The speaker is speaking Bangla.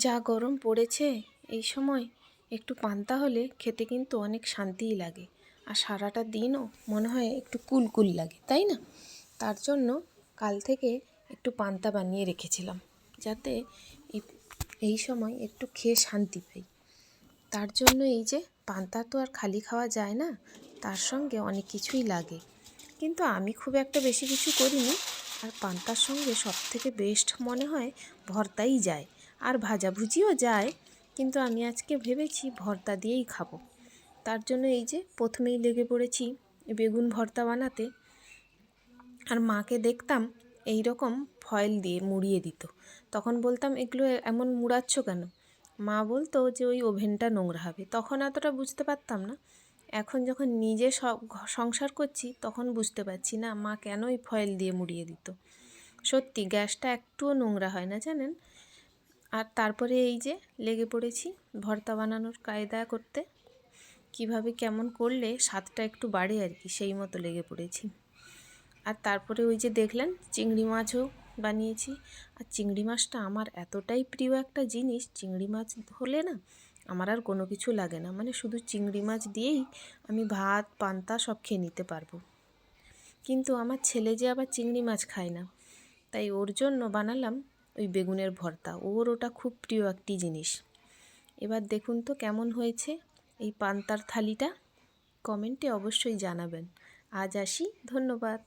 যা গরম পড়েছে এই সময় একটু পান্তা হলে খেতে কিন্তু অনেক শান্তিই লাগে। আর সারাটা দিনও মনে হয় একটু কুলকুল লাগে, তাই না? তার জন্য কাল থেকে একটু পান্তা বানিয়ে রেখেছিলাম, যাতে এই সময় একটু খেয়ে শান্তি পাই। তার জন্য এই যে পান্তা তো আর খালি খাওয়া যায় না, তার সঙ্গে অনেক কিছুই লাগে। কিন্তু আমি খুব একটা বেশি কিছু করিনি, আর পান্তার সঙ্গে সব থেকে বেস্ট মনে হয় ভর্তাই যায়। আর ভাজাভুজিও যায়, কিন্তু আমি আজকে ভেবেছি ভর্তা দিয়েই খাব। তার জন্য এই যে প্রথমেই লেগে পড়েছি বেগুন ভর্তা বানাতে। আর মাকে দেখতাম এই রকম ফয়েল দিয়ে মুড়িয়ে দিত। তখন বলতাম, এগুলো এমন মুড়াচ্ছ কেন? মা বলতো যে, ওই ওভেনটা নোংরা হবে। তখন এতটা বুঝতে পারতাম না। এখন যখন নিজে সংসার করছি, তখন বুঝতে পারছি না মা কেন ওই ফয়েল দিয়ে মুড়িয়ে দিত। সত্যি, গ্যাসটা একটুও নোংরা হয় না, জানেন? আর তারপরে এই যে লেগে পড়েছি ভর্তা বানানোর কায়দা করতে। কীভাবে কেমন করলে স্বাদটা একটু বাড়ে আর কি, সেই মতো লেগে পড়েছি। আর তারপরে ওই যে দেখলেন চিংড়ি মাছও বানিয়েছি। আর চিংড়ি মাছটা আমার এতটাই প্রিয় একটা জিনিস, চিংড়ি মাছ হলে না আমার আর কোনো কিছু লাগে না। মানে শুধু চিংড়ি মাছ দিয়েই আমি ভাত, পান্তা সব খেয়ে নিতে পারব। কিন্তু আমার ছেলে যে আবার চিংড়ি মাছ খায় না, তাই ওর জন্য বানালাম ওই বেগুনের ভর্তা। ওর ওটা খুব প্রিয় একটি জিনিস। এবার দেখুন তো কেমন হয়েছে এই পান্তার থালিটা। কমেন্টে অবশ্যই জানাবেন। আজ আসি, ধন্যবাদ।